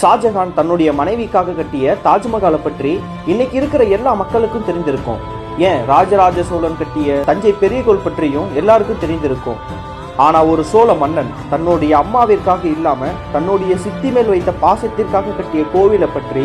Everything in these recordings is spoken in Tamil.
ஷாஜஹான் தன்னுடைய மனைவிக்காக கட்டிய தாஜ்மஹாலை பற்றி இன்னைக்கு இருக்கிற எல்லா மக்களுக்கும் தெரிந்திருக்கும். ஏன் ராஜராஜ சோழன் கட்டிய தஞ்சை பெரிய கோல் பற்றியும் எல்லாருக்கும் தெரிந்திருக்கும். ஆனா ஒரு சோழ மன்னன் தன்னுடைய அம்மாவிற்காக இல்லாம தன்னுடைய சித்தி மேல் வைத்த பாசத்திற்காக கட்டிய கோவிலை பற்றி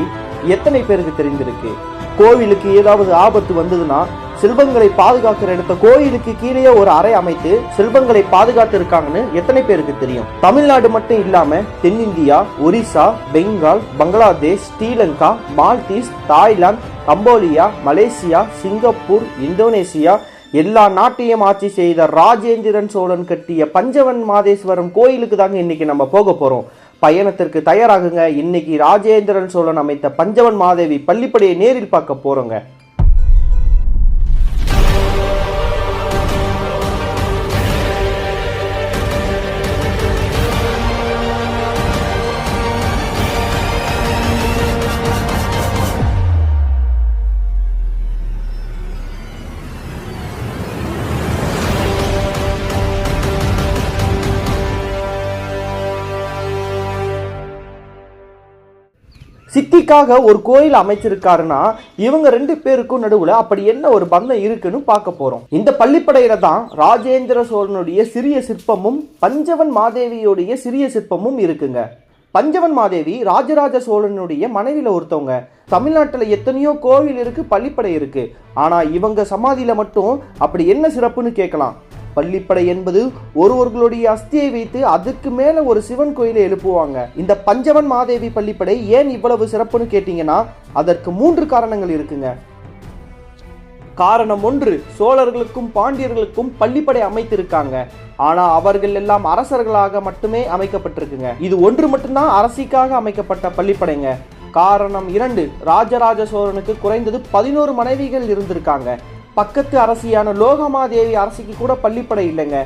எத்தனை பேருக்கு தெரிந்திருக்கு? கோவிலுக்கு ஏதாவது ஆபத்து வந்ததுன்னா செல்வங்களை பாதுகாக்கிற இடத்த கோயிலுக்கு கீழே ஒரு அறை அமைத்து செல்வங்களை பாதுகாத்து இருக்காங்கன்னு எத்தனை பேருக்கு தெரியும்? தமிழ்நாடு மட்டும் இல்லாம தென்னிந்தியா Orissa Bengal Bangladesh Sri Lanka Maldives Thailand Cambodia Malaysia Singapore Indonesia எல்லா நாட்டையும் ஆட்சி செய்த ராஜேந்திரன் சோழன் கட்டிய பஞ்சவன் மாதேஸ்வரம் கோயிலுக்கு தாங்க இன்னைக்கு நம்ம போக போகிறோம் பயணத்திற்கு தயாராகுங்க. இன்னைக்கு ராஜேந்திரன் சோழன் அமைத்த பஞ்சவன் மாதேவி பள்ளிப்படையை நேரில் பார்க்க போகிறோங்க சித்திக்காக ஒரு கோயில் அமைச்சிருக்காருன்னா இவங்க ரெண்டு பேருக்கும் நடுவுல அப்படி என்ன ஒரு பந்தம் இருக்குன்னு பார்க்க போறோம். இந்த பள்ளிப்படையில தான் ராஜேந்திர சோழனுடைய சிறிய சிற்பமும் பஞ்சவன் மாதேவியுடைய சிறிய சிற்பமும் இருக்குங்க. பஞ்சவன் மாதேவி ராஜராஜ சோழனுடைய மனைவியில ஒருத்தவங்க. தமிழ்நாட்டில் எத்தனையோ கோவில் இருக்கு பள்ளிப்படை இருக்கு. ஆனா இவங்க சமாதியில மட்டும் அப்படி என்ன சிறப்புன்னு கேட்கலாம். பள்ளிப்படை என்பது ஒருவர்களுடைய அஸ்தியை வைத்து அதுக்கு மேல ஒரு சிவன் கோயிலை எழுப்புவாங்க. இந்த பஞ்சவன் மாதேவி பள்ளிப்படை ஏன் இவ்வளவு சிறப்புன்னு கேட்டீங்கன்னா அதற்கு மூன்று காரணங்கள் இருக்குங்க. காரணம் ஒன்று சோழர்களுக்கும் பாண்டியர்களுக்கும் பள்ளிப்படை அமைத்திருக்காங்க. ஆனா அவர்கள் எல்லாம் அரசர்களாக மட்டுமே அமைக்கப்பட்டிருக்குங்க. இது ஒன்று மட்டும்தான் அரசிக்காக அமைக்கப்பட்ட பள்ளிப்படைங்க. காரணம் இரண்டு ராஜராஜ சோழனுக்கு குறைந்தது பதினோரு மனைவிகள் இருந்திருக்காங்க. பக்கத்து அரசியான லோகமாதேவி அரசிக்கு கூட பள்ளிப்படை இல்லைங்க.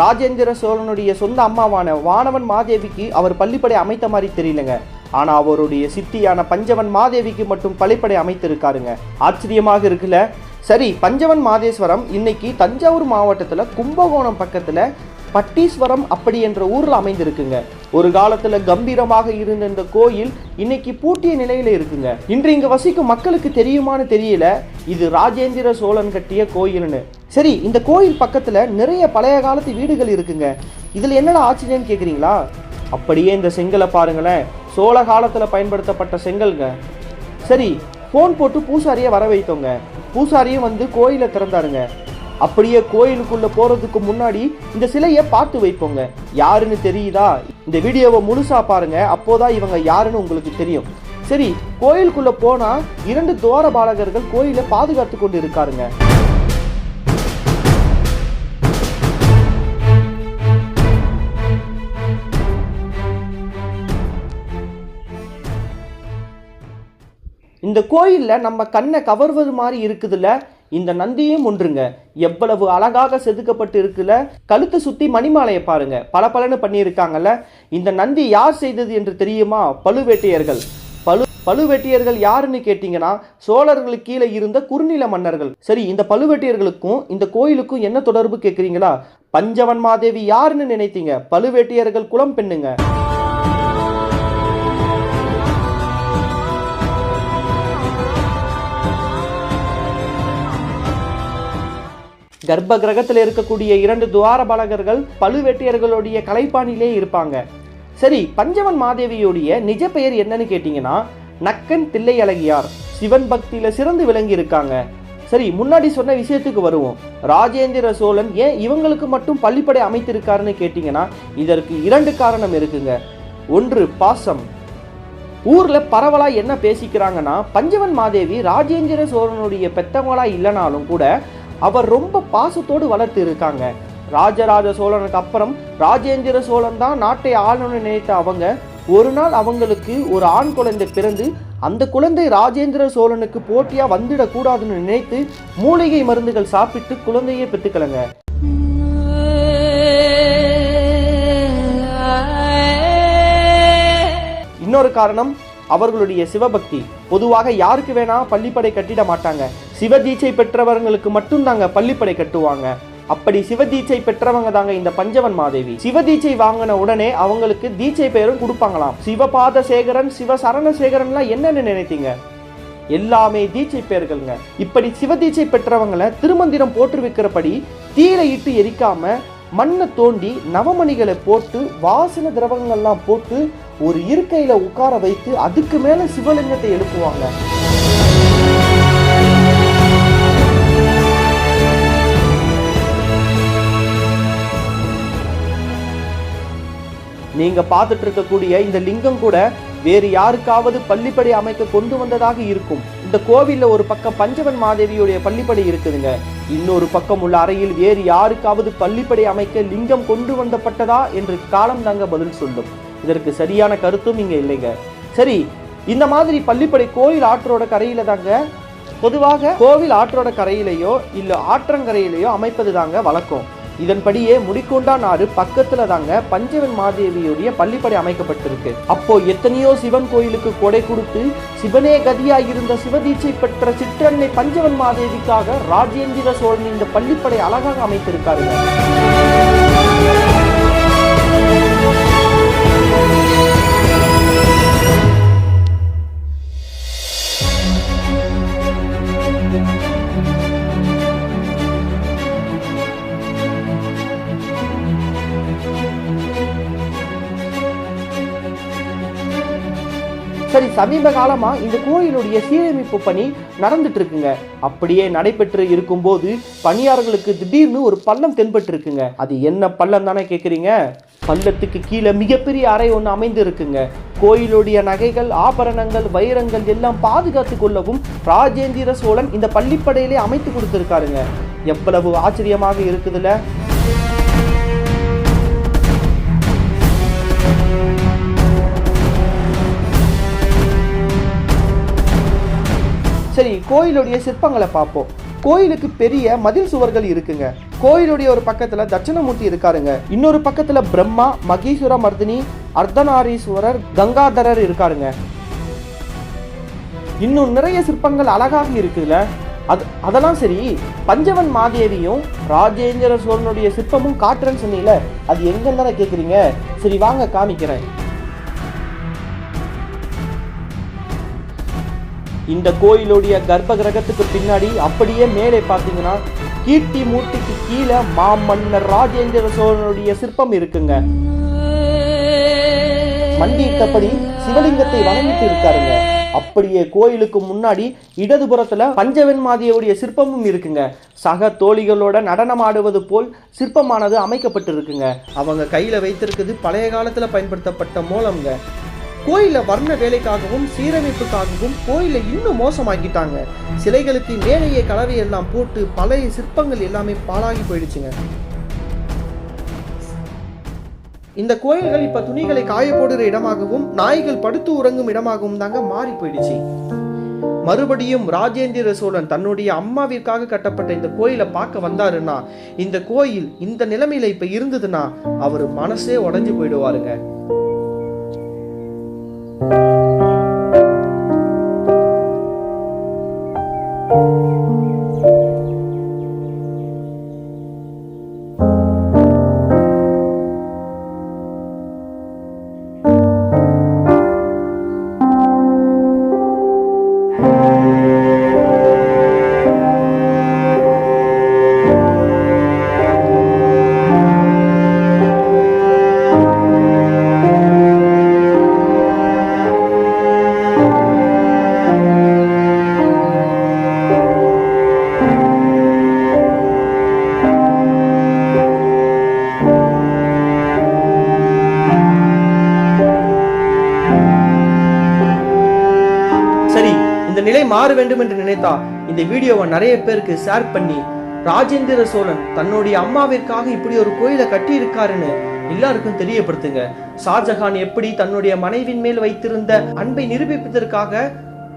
ராஜேந்திர சோழனுடைய சொந்த அம்மாவான வானவன் மாதேவிக்கு அவர் பள்ளிப்படை அமைத்த மாதிரி தெரியலங்க. ஆனால் அவருடைய சித்தியான பஞ்சவன் மாதேவிக்கு மட்டும் பள்ளிப்படை அமைத்திருக்காருங்க. ஆச்சரியமாக இருக்குல்ல? சரி பஞ்சவன் மாதேஸ்வரம் இன்னைக்கு தஞ்சாவூர் மாவட்டத்தில் கும்பகோணம் பக்கத்தில் பட்டீஸ்வரம் அப்படி என்ற ஊரில் அமைந்திருக்குங்க. ஒரு காலத்தில் கம்பீரமாக இருந்த இந்த கோயில் இன்னைக்கு பூட்டிய நிலையில் இருக்குங்க. இன்று இங்கே வசிக்கும் மக்களுக்கு தெரியுமான்னு தெரியல. இது ராஜேந்திர சோழன் கட்டிய கோயில்னு. சரி இந்த கோயில் பக்கத்தில் நிறைய பழைய காலத்து வீடுகள் இருக்குங்க. இதில் என்னடா ஆச்சரியம்னு கேட்குறீங்களா அப்படியே இந்த செங்கலை பாருங்களேன். சோழ காலத்தில் பயன்படுத்தப்பட்ட செங்கல்ங்க. சரி ஃபோன் போட்டு பூசாரியை வர வைத்தோங்க பூசாரியும் வந்து கோயிலை திறந்தாருங்க. அப்படியே கோயிலுக்குள்ள போறதுக்கு முன்னாடி இந்த சிலையை பார்த்து வைப்போங்க. யாருன்னு தெரியுதா? இந்த வீடியோவை முழுசா பாருங்க. அப்போதான் இவங்க யாருன்னு உங்களுக்கு தெரியும். சரி கோயிலுக்குள்ள போனா இரண்டு துவார பாலகர்கள் கோயிலை பாதுகாத்து கொண்டு இருக்காருங்க இந்த கோயில்ல நம்ம கண்ணை கவர்வது மாதிரி இருக்குதுல்ல? இந்த நந்தியும் ஒன்றுங்க. எவ்வளவு அழகாக செதுக்கப்பட்டு இருக்குல்ல? கழுத்தை சுத்தி மணிமாலையை பாருங்க. பல பலன்னு பண்ணியிருக்காங்கல்ல. இந்த நந்தி யார் செய்தது என்று தெரியுமா? பழுவேட்டையர்கள். பழு பழுவேட்டையர்கள் யாருன்னு கேட்டீங்கன்னா சோழர்களுக்கு கீழே இருந்த குறுநில மன்னர்கள். சரி இந்த பழுவேட்டையர்களுக்கும் இந்த கோயிலுக்கும் என்ன தொடர்பு கேட்குறீங்களா? பஞ்சவன் மாதேவி யாருன்னு நினைத்தீங்க? பழுவேட்டையர்கள் குலம் பெண்ணுங்க. கர்ப்ப கிரகத்தில் இருக்கக்கூடிய இரண்டு துவார பாலகர்கள் பழுவேட்டையர்களுடைய கலைப்பாணிலே இருப்பாங்க. சரி பஞ்சவன் மாதேவியுடைய நிஜ பெயர் என்னன்னு கேட்டீங்கன்னா நக்கன் தில்லை அழகியார் சிவன் பக்தியில சிறந்து விளங்கி இருக்காங்க. சரி முன்னாடி சொன்ன விஷயத்துக்கு வருவோம். ராஜேந்திர சோழன் ஏன் இவங்களுக்கு மட்டும் பள்ளிப்படை அமைத்திருக்காருன்னு கேட்டிங்கன்னா இதற்கு இரண்டு காரணம் இருக்குங்க. ஒன்று பாசம். ஊரில் பரவலாக என்ன பேசிக்கிறாங்கன்னா பஞ்சவன் மாதேவி ராஜேந்திர சோழனுடைய பெத்தவங்களாக இல்லைனாலும் கூட அவர் ரொம்ப பாசத்தோடு வளர்த்து இருக்காங்க. ராஜராஜ சோழனுக்கு அப்புறம் ராஜேந்திர சோழன் தான் நாட்டை ஆளணும்னு நினைத்த அவங்க. ஒரு நாள் அவங்களுக்கு ஒரு ஆண் குழந்தை பிறந்து அந்த குழந்தை ராஜேந்திர சோழனுக்கு போட்டியா வந்துடக்கூடாதுன்னு நினைத்து மூலிகை மருந்துகள் சாப்பிட்டு குழந்தையை பெற்றுக்கலங்க. இன்னொரு காரணம் அவர்களுடைய சிவபக்தி. பொதுவாக யாருக்கு வேணா பள்ளிப்படை கட்டிட மாட்டாங்க. சிவதீட்சை பெற்றவர்களுக்கு மட்டும் தாங்க பள்ளிப்படை கட்டுவாங்க. அப்படி சிவதீட்சை பெற்றவங்க தாங்க இந்த பஞ்சவன் மாதேவி. சிவதீட்சை வாங்கின உடனே அவங்களுக்கு தீட்சை பெயரும் கொடுப்பாங்களாம். சிவபாத சேகரன் சிவ சரணசேகரன்லாம் என்னன்னு நினைத்தீங்க? எல்லாமே தீட்சை பெயர்கள்ங்க. இப்படி சிவதீட்சை பெற்றவங்களை திருமந்திரம் போற்றுவிக்கிறபடி தீயில இட்டு எரிக்காம மண்ணை தோண்டி நவமணிகளை போட்டு வாசன திரவங்கள்லாம் போட்டு ஒரு இருக்கையில உட்கார வைத்து அதுக்கு மேல சிவலிங்கத்தை எழுப்புவாங்க. நீங்க பார்த்துட்டு இருக்கக்கூடிய இந்த லிங்கம் கூட வேறு யாருக்காவது பள்ளிப்படை அமைக்க கொண்டு வந்ததாக இருக்கும். இந்த கோவில்ல ஒரு பக்கம் பஞ்சவன் மாதேவியுடைய பள்ளிப்படை இருக்குதுங்க. இன்னொரு பக்கம் உள்ள அறையில் வேறு யாருக்காவது பள்ளிப்படை அமைக்க லிங்கம் கொண்டு வந்தப்பட்டதா என்று காலம் தாங்க பதில் சொல்லும். இதற்கு சரியான கருத்தும் இங்க இல்லைங்க. சரி இந்த மாதிரி பள்ளிப்படை கோயில் ஆற்றோட கரையில தாங்க? பொதுவாக கோவில் ஆற்றோட கரையிலேயோ இல்ல ஆற்றங்கரையிலேயோ அமைப்பது தாங்க வழக்கம். இதன்படியே முடிக்கொண்டா நாடு பக்கத்துல தாங்க பஞ்சவன் மாதேவியுடைய பள்ளிப்படை அமைக்கப்பட்டிருக்கு. அப்போ எத்தனையோ சிவன் கோயிலுக்கு கொடை கொடுத்து சிவனே கதியாய் இருந்த சிவதீட்சை பெற்ற சிற்றன்னை பஞ்சவன் மாதேவிக்காக ராஜேந்திர சோழன் இந்த பள்ளிப்படை அழகாக அமைத்திருக்காருங்க. சமீப காலமாக இந்த கோயிலுடைய சீரமைப்பு பணி நடந்துட்டு இருக்குங்க அப்படியே நடைபெற்று இருக்கும்போது பணியாளர்களுக்கு திடீர்னு ஒரு பள்ளம் தென்பட்டு இருக்குங்க அது என்ன பள்ளம் தானே கேட்குறீங்க பள்ளத்துக்கு கீழே மிகப்பெரிய அறை ஒன்று அமைந்து இருக்குங்க கோயிலுடைய நகைகள் ஆபரணங்கள் வைரங்கள் எல்லாம் பாதுகாத்து கொள்ளவும் ராஜேந்திர சோழன் இந்த பள்ளிப்படையிலே அமைத்து கொடுத்துருக்காருங்க. எவ்வளவு ஆச்சரியமாக இருக்குதுல்ல? சரி கோயிலுடைய சிற்பங்களை பார்ப்போம். கோயிலுக்கு பெரிய மதில் சுவர்கள் இருக்குங்க. கோயிலுடைய ஒரு பக்கத்துல தட்சிணமூர்த்தி இருக்காருங்க. இன்னொரு பக்கத்துல பிரம்மா மகீஸ்வர மர்தினி அர்த்தநாரீஸ்வரர் கங்காதரர் இருக்காருங்க. இன்னும் நிறைய சிற்பங்கள் அழகாக இருக்குல்ல அது அதெல்லாம் சரி பஞ்சவன் மாதேவியும் ராஜேந்திர சோழனுடைய சிற்பமும் காட்டுறேன்னு சொன்னீங்களே அது எங்கன்னு தானே கேட்குறீங்க சரி வாங்க காமிக்கிறேன். இந்த கோயிலுடைய கர்ப்ப கிரகத்துக்கு பின்னாடி அப்படியே மேலே பார்த்தீங்கன்னா கீர்த்தி மூர்த்திக்கு கீழே மாமன்னர் ராஜேந்திர சோழனுடைய சிற்பம் இருக்குங்க. மண்டியிட்டபடி சிவலிங்கத்தை வணங்கிட்டு இருக்காருங்க. அப்படியே கோயிலுக்கு முன்னாடி இடதுபுறத்துல பஞ்சவெண்மாதியுடைய சிற்பமும் இருக்குங்க. சக தோழிகளோட நடனம் ஆடுவது போல் சிற்பமானது அமைக்கப்பட்டிருக்குங்க. அவங்க கையில வைத்திருக்கிறது பழைய காலத்துல பயன்படுத்தப்பட்ட மூலம்ங்க. கோயில வர்ண வேலைக்காகவும் சீரமைப்புக்காகவும் கோயிலை இன்னும் மோசமாக்கிட்டாங்க. சிலைகளுக்கு மேலேயே கலவை எல்லாம் போட்டு பழைய சிற்பங்கள் எல்லாமே பாழாகி போயிடுச்சுங்க. இந்த கோயில்கள் இப்ப துணிகளை காய போடுற இடமாகவும் நாய்கள் படுத்து உறங்கும் இடமாகவும் தாங்க மாறி போயிடுச்சு. மறுபடியும் ராஜேந்திர சோழன் தன்னுடைய அம்மாவிற்காக கட்டப்பட்ட இந்த கோயிலை பார்க்க வந்தாருன்னா இந்த கோயில் இந்த நிலைமையில இப்ப இருந்ததுன்னா அவர் மனசே உடைஞ்சு போயிடுவாருங்க. சரி இந்த நிலை மாற வேண்டும் என்று நினைத்தா இந்த வீடியோவை நிறைய பேருக்கு ஷேர் பண்ணி ராஜேந்திர சோழன் தன்னுடைய அம்மாவிற்காக இப்படி ஒரு கோயிலை கட்டியிருக்காருன்னு எல்லாருக்கும் தெரியப்படுத்துங்க. ஷாஜஹான் எப்படி தன்னுடைய மனைவின் மேல் வைத்திருந்த அன்பை நிரூபிப்பதற்காக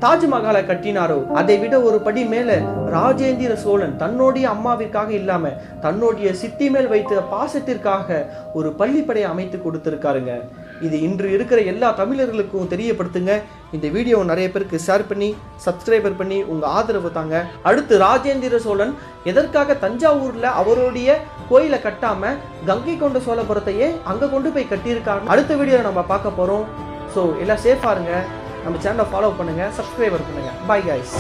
தாஜ்மஹாலை கட்டினாரோ அதை விட ஒரு படி மேல ராஜேந்திர சோழன் தன்னுடைய அம்மாவிற்காக இல்லாம தன்னுடைய சித்தி மேல் வைத்த பாசத்திற்காக ஒரு பள்ளிப்படையை அமைத்து கொடுத்திருக்காருங்க. இது இன்று இருக்கிற எல்லா தமிழர்களுக்கும் தெரியப்படுத்துங்க. இந்த வீடியோவை நிறைய பேருக்கு ஷேர் பண்ணி சப்ஸ்கிரைபர் பண்ணி உங்கள் ஆதரவு தாங்க. அடுத்து ராஜேந்திர சோழன் எதற்காக தஞ்சாவூரில் அவருடைய கோயிலை கட்டாமல் கங்கை கொண்ட சோழபுரத்தையே அங்கே கொண்டு போய் கட்டியிருக்காங்க அடுத்த வீடியோவில் நம்ம பார்க்க போகிறோம் ஸோ எல்லாம் சேஃபாக இருங்க. நம்ம சேனலை ஃபாலோ பண்ணுங்கள் சப்ஸ்கிரைபர் பண்ணுங்கள் பாய் காய்ஸ்